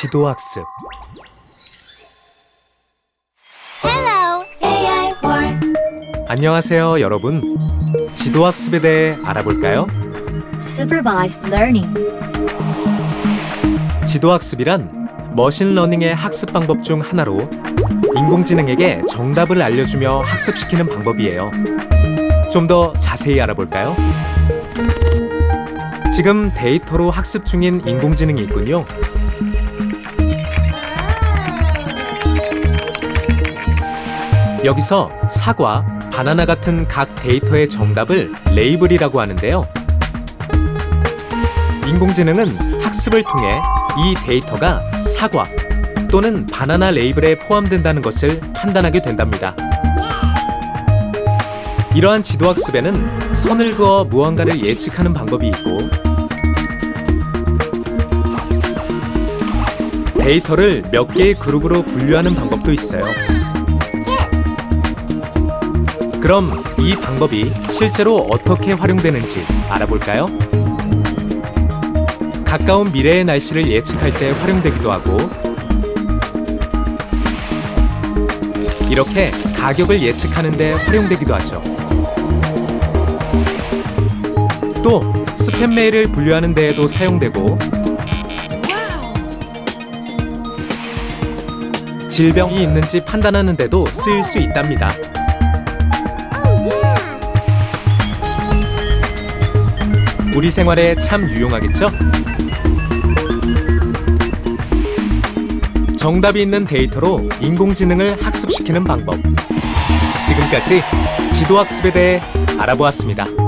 지도학습 Hello, AI World. 안녕하세요 여러분 지도학습에 대해 알아볼까요? Supervised Learning. 지도학습이란 머신러닝의 학습 방법 중 하나로 인공지능에게 정답을 알려주며 학습시키는 방법이에요 좀 더 자세히 알아볼까요? 지금 데이터로 학습 중인 인공지능이 있군요 여기서 사과, 바나나 같은 각 데이터의 정답을 레이블이라고 하는데요. 인공지능은 학습을 통해 이 데이터가 사과 또는 바나나 레이블에 포함된다는 것을 판단하게 된답니다. 이러한 지도학습에는 선을 그어 무언가를 예측하는 방법이 있고 데이터를 몇 개의 그룹으로 분류하는 방법도 있어요. 그럼 이 방법이 실제로 어떻게 활용되는지 알아볼까요? 가까운 미래의 날씨를 예측할 때 활용되기도 하고 이렇게 가격을 예측하는 데 활용되기도 하죠. 또 스팸 메일을 분류하는 데에도 사용되고 질병이 있는지 판단하는 데도 쓰일 수 있답니다. 우리 생활에 참 유용하겠죠? 정답이 있는 데이터로 인공지능을 학습시키는 방법. 지금까지 지도학습에 대해 알아보았습니다.